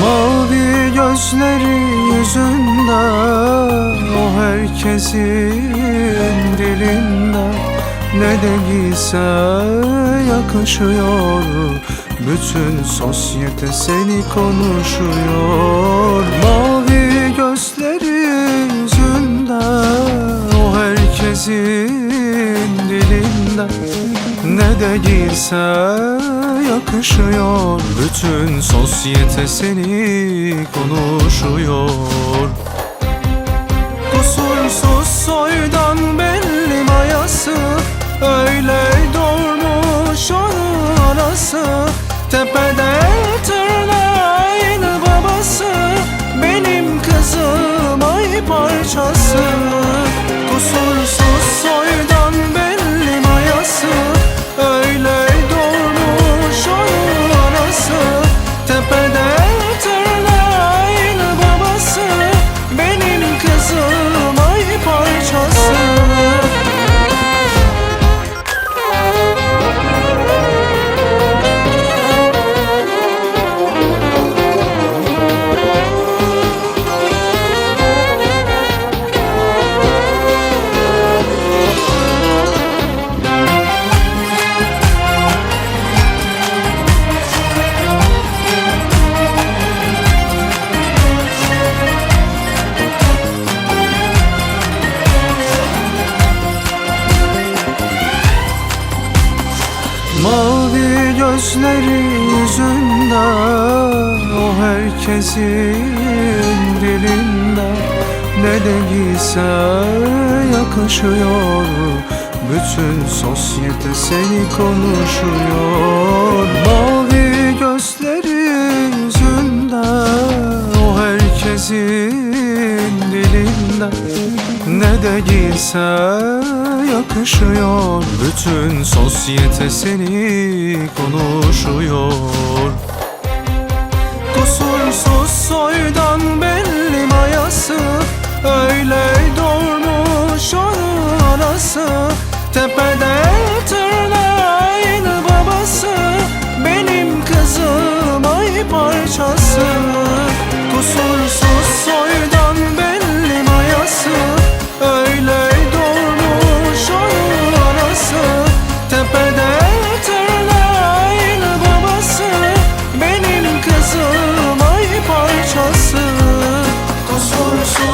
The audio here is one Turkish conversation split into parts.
Mavi gözleri yüzünde O herkesin dilinde. Ne de giyse yakışıyor Bütün sosyete seni konuşuyor. Mavi herkesin dilinde ne de giyse yakışıyor. Bütün sosyete seni konuşuyor. Kusursuz soydan belli mayası Öyle doğmuş onun anası Tepede herkesin dilinde Ne de giyse yakışıyor. Bütün sosyete seni konuşuyor. Mavi gözleri yüzünde O herkesin dilinde Ne de giyse yakışıyor. Bütün sosyete seni konuşuyor Kusursuz soydan belli mayası. Öyle doğmuş onun anası. Tepede tırnağın babası. Benim kızım ay parçası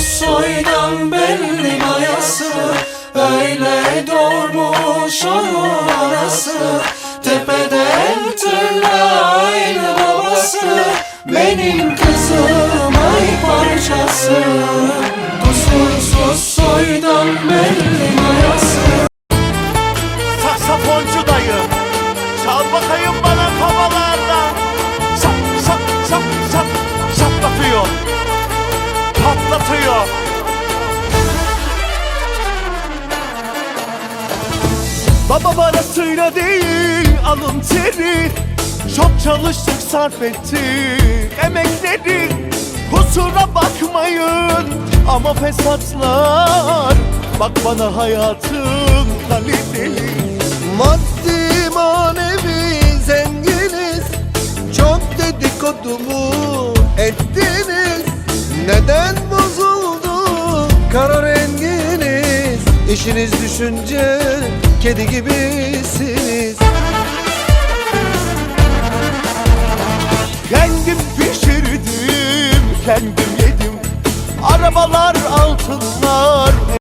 soydan belli mayası Öyle doğmuş onun anası. Tepede tırnağın babası Benim kızım ay parçası Baba parasıyla değil alın teri. Çok çalıştık sarf ettik emekleri. Kusura bakmayın ama fesatlar. Bak bana hayatım kaliteli. Maddi manevi zenginiz. Çok dedikodumu ettiniz. Neden bozuldu kara renginiz? İşiniz düşünce kedi gibisiniz. Kendim pişirdim, kendim yedim. Arabalar, altınlar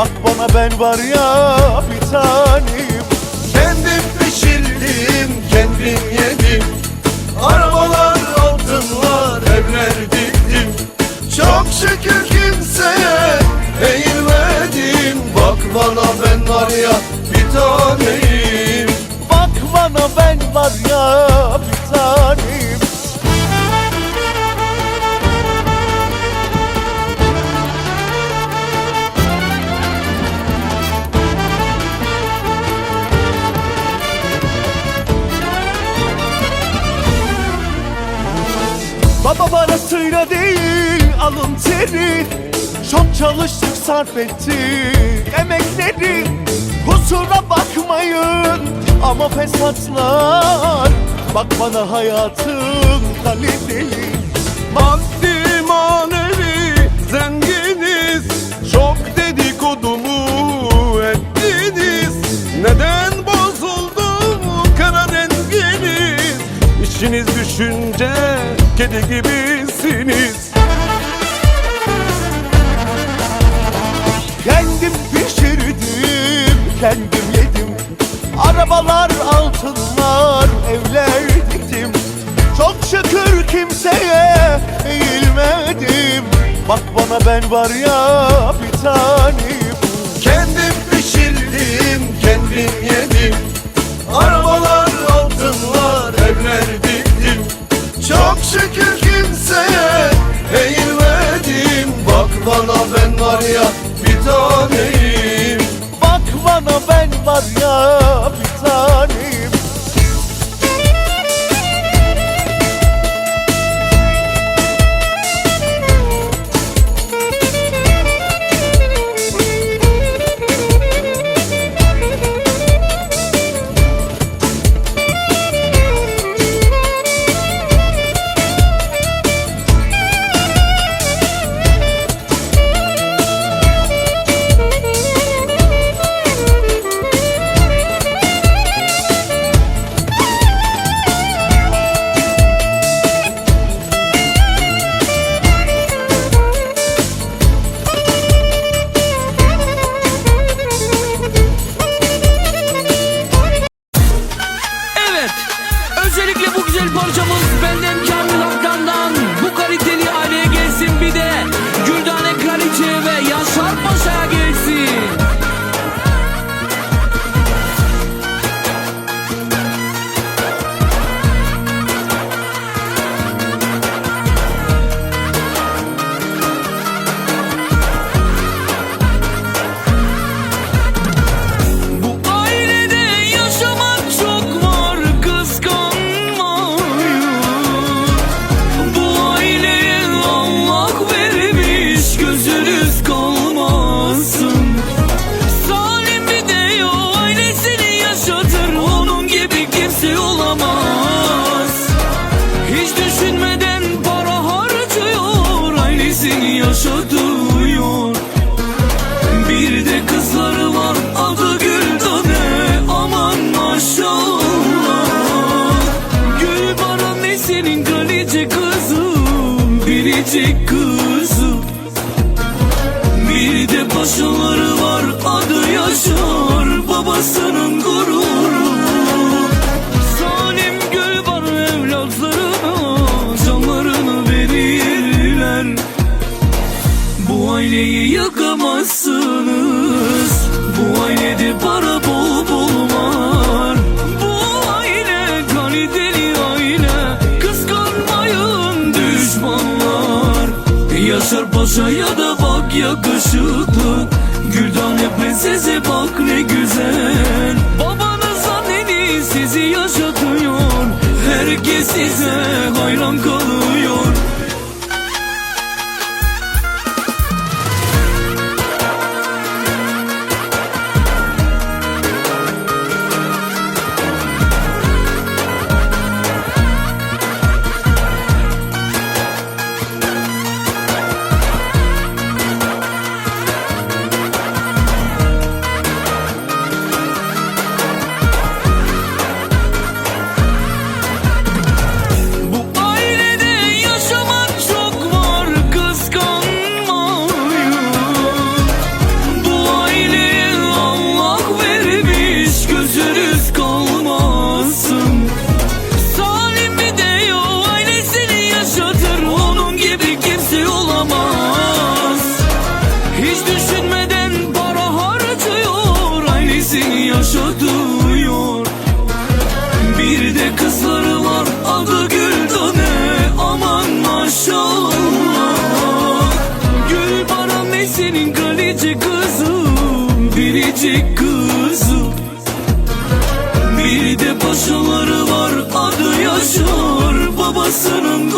Bak bana ben var ya bir tanem. Kendim pişirdim, kendim yedim. Arabalar, altınlar, evler diktim. Çok şükür kimseye eğilmedim Bak bana ben var ya bir taneyim Bak bana ben var ya alın teri Çok çalıştık sarf ettik emekleri. Kusura bakmayın ama fesatlar. Bak bana hayatın kaliteli. Maddi manevi zenginiz. Çok dedikodumu ettiniz. Neden bozuldu kara renginiz? İşiniz düşünce kedi gibisiniz kendim yedim. Arabalar, altınlar, evler diktim. Çok şükür kimseye eğilmedim. Bak bana ben var ya bir tanem biricik kızı Bir de paşaları var adı Yaşar babasının gururu. Salim Gülbar evlatlarına canlarını verirler. Bu aileyi yakamazsınız Bu ailede para Yaşar Paşa'ya da bak yakışıklı. Güldane prensese bak ne güzel. Babanız anneniz sizi yaşatıyor. Herkes size hayran kalıyor biricik kızı Bir de paşaları var adı Yaşar Babasının